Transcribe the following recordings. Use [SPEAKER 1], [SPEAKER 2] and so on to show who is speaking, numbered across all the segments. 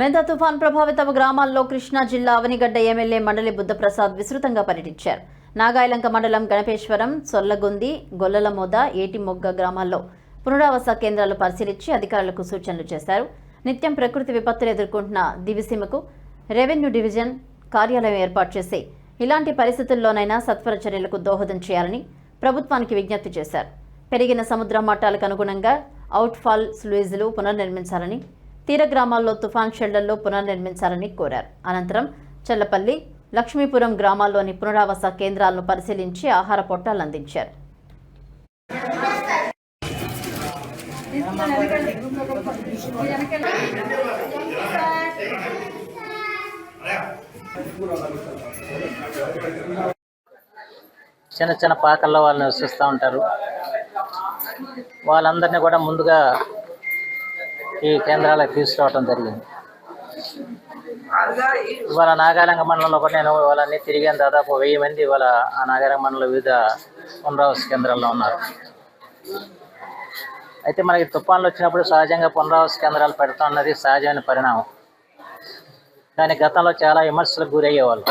[SPEAKER 1] మెంద తుఫాన్ ప్రభావిత గ్రామాల్లో కృష్ణా జిల్లా అవనిగడ్డ ఎమ్మెల్యే మండలి బుద్ధప్రసాద్ విస్తృతంగా పర్యటించారు. నాగాయలంక మండలం గణపేశ్వరం సొల్లగొంది గొల్లలమోద ఏటిమొగ్గ గ్రామాల్లో పునరావాస కేంద్రాలు పరిశీలించి అధికారులకు సూచనలు చేశారు. నిత్యం ప్రకృతి విపత్తులు ఎదుర్కొంటున్న దివిసీమకు రెవెన్యూ డివిజన్ కార్యాలయం ఏర్పాటు చేసి ఇలాంటి పరిస్థితుల్లోనైనా సత్వర చర్యలకు దోహదం చేయాలని ప్రభుత్వానికి విజ్ఞప్తి చేశారు. పెరిగిన సముద్ర మట్టాలకు అనుగుణంగా అవుట్ఫాల్ స్లూయిజులు పునర్నిర్మించాలని తీర గ్రామాల్లో తుఫాన్ షెల్డర్లు పునర్నిర్మించాలని కోరారు. అనంతరం చల్లపల్లి లక్ష్మీపురం గ్రామాల్లోని పునరావాస కేంద్రాలను పరిశీలించి ఆహార పొట్టాలు అందించారు.
[SPEAKER 2] చిన్న చిన్న పాకల్లో వాళ్ళు నివసిస్తూ ఉంటారు. వాళ్ళందరినీ కూడా ముందుగా ఈ కేంద్రాలకు తీసుకురావడం జరిగింది. ఇవాళ నాగాలంగ మండలంలో కూడా నేను వాళ్ళని తిరిగాను. దాదాపు వెయ్యి మంది ఇవాళ ఆ నాగాలంగ మండలం వివిధ పునరావాస కేంద్రాల్లో ఉన్నారు. అయితే మనకి తుఫాన్లు వచ్చినప్పుడు సహజంగా పునరావాస కేంద్రాలు పెడతాం అన్నది సహజమైన పరిణామం. కానీ గతంలో చాలా విమర్శలకు గురయ్యేవాళ్ళు.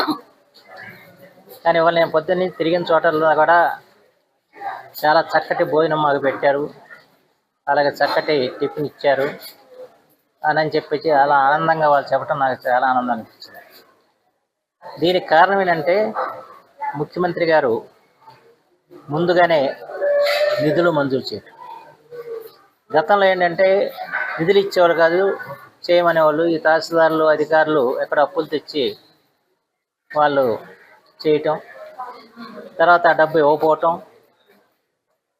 [SPEAKER 2] కానీ ఇవాళ నేను పొద్దున్న తిరిగిన చోటల్లో కూడా చాలా చక్కటి భోజనం మాకు పెట్టారు. అలాగే చక్కటి టిఫిన్ ఇచ్చారు. అని అని చెప్పేసి అలా ఆనందంగా వాళ్ళు చెప్పడం నాకు చాలా ఆనందం అనిపించింది. దీనికి కారణం ఏంటంటే ముఖ్యమంత్రి గారు ముందుగానే నిధులు మంజూరు చేయరు గతంలో ఏంటంటే నిధులు ఇచ్చేవారు కాదు చేయమనేవాళ్ళు ఈ తహసీల్దారులు అధికారులు ఎక్కడ అప్పులు తెచ్చి వాళ్ళు చేయటం తర్వాత ఆ డబ్బు ఇవ్వకపోవటం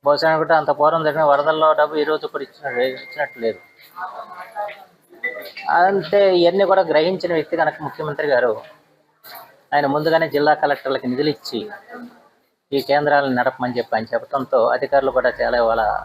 [SPEAKER 2] బహుశా కూడా అంత పూర్వం జరిగిన వరదల్లో డబ్బు ఈ రోజు కూడా ఇచ్చిన ఇచ్చినట్టు లేదు. అంటే ఇవన్నీ కూడా గ్రహించిన వ్యక్తి కనుక ముఖ్యమంత్రి గారు ఆయన ముందుగానే జిల్లా కలెక్టర్లకు నిధులు ఇచ్చి ఈ కేంద్రాలను నడపమని చెప్పి ఆయన చెప్పడంతో అధికారులు కూడా చాలా ఇవాళ